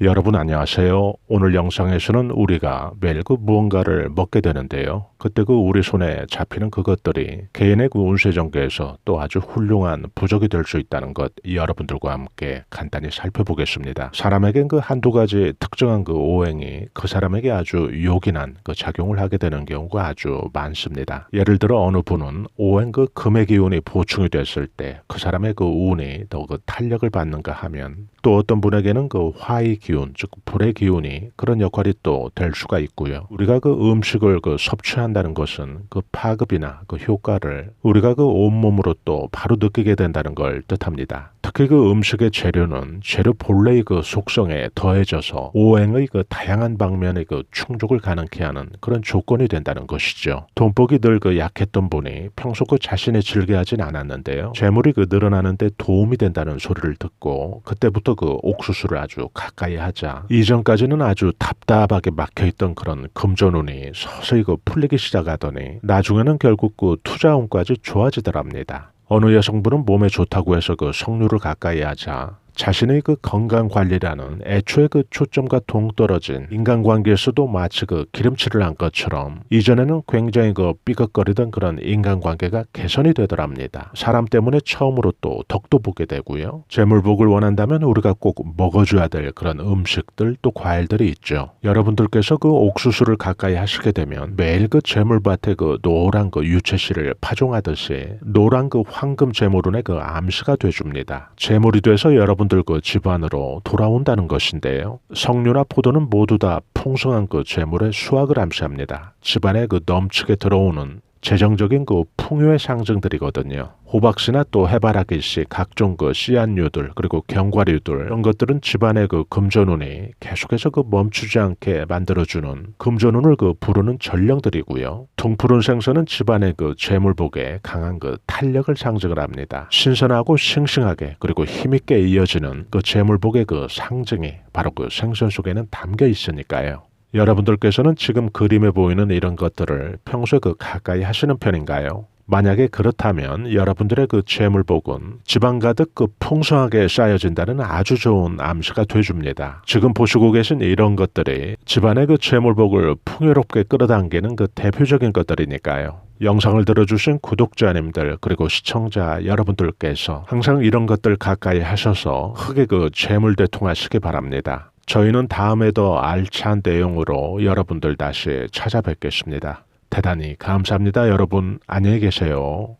여러분 안녕하세요. 오늘 영상에서는 우리가 매일 그 무언가를 먹게 되는데요. 그때 그 우리 손에 잡히는 그것들이 개인의 그 운세 전개에서 또 아주 훌륭한 부적이 될 수 있다는 것 여러분들과 함께 간단히 살펴보겠습니다. 사람에겐 그 한두 가지 특정한 그 오행이 그 사람에게 아주 요긴한 그 작용을 하게 되는 경우가 아주 많습니다. 예를 들어 어느 분은 오행 그 금의 기운이 보충이 됐을 때 그 사람의 그 운이 더 그 탄력을 받는가 하면 또 어떤 분에게는 그 화의 기운, 즉 불의 기운이 그런 역할이 또 될 수가 있고요. 우리가 그 음식을 그 섭취한다는 것은 그 파급이나 그 효과를 우리가 그 온몸으로 또 바로 느끼게 된다는 걸 뜻합니다. 특히 그 음식의 재료는 재료 본래의 그 속성에 더해져서 오행의 그 다양한 방면의 그 충족을 가능케 하는 그런 조건이 된다는 것이죠. 돈복이 늘 그 약했던 분이 평소 그 자신이 즐겨하진 않았는데요. 재물이 그 늘어나는데 도움이 된다는 소리를 듣고 그때부터 그 옥수수를 아주 가까이 하자 이전까지는 아주 답답하게 막혀있던 그런 금전운이 서서히 그 풀리기 시작하더니 나중에는 결국 그 투자운까지 좋아지더랍니다. 어느 여성분은 몸에 좋다고 해서 그 석류를 가까이 하자 자신의 그 건강 관리라는 애초에 그 초점과 동떨어진 인간관계에서도 마치 그 기름칠을 한 것처럼 이전에는 굉장히 그 삐걱거리던 그런 인간관계가 개선이 되더랍니다. 사람 때문에 처음으로 또 덕도 보게 되고요. 재물복을 원한다면 우리가 꼭 먹어줘야 될 그런 음식들 또 과일들이 있죠. 여러분들께서 그 옥수수를 가까이 하시게 되면 매일 그 재물밭에 그 노란 그 유채씨를 파종하듯이 노란 그 황금 재물운의 그 암시가 돼줍니다. 재물이 돼서 여러분 그 집안으로 돌아온다는 것인데요. 석류나 포도는 모두 다 풍성한 그 재물의 수확을 암시합니다. 집안에 그 넘치게 들어오는 재정적인 그 풍요의 상징들이거든요. 호박씨나 또 해바라기씨, 각종 그 씨앗류들, 그리고 견과류들, 이런 것들은 집안의 그 금전운이 계속해서 그 멈추지 않게 만들어주는 금전운을 그 부르는 전령들이고요. 둥푸른 생선은 집안의 그 재물복에 강한 그 탄력을 상징을 합니다. 신선하고 싱싱하게 그리고 힘있게 이어지는 그 재물복의 그 상징이 바로 그 생선 속에는 담겨 있으니까요. 여러분들께서는 지금 그림에 보이는 이런 것들을 평소에 그 가까이 하시는 편인가요? 만약에 그렇다면 여러분들의 그 재물복은 지방 가득 그 풍성하게 쌓여진다는 아주 좋은 암시가 돼줍니다. 지금 보시고 계신 이런 것들이 집안의 그 재물복을 풍요롭게 끌어당기는 그 대표적인 것들이니까요. 영상을 들어주신 구독자님들 그리고 시청자 여러분들께서 항상 이런 것들 가까이 하셔서 흙의 그 재물 대통하시기 바랍니다. 저희는 다음에 더 알찬 내용으로 여러분들 다시 찾아뵙겠습니다. 대단히 감사합니다. 여러분 안녕히 계세요.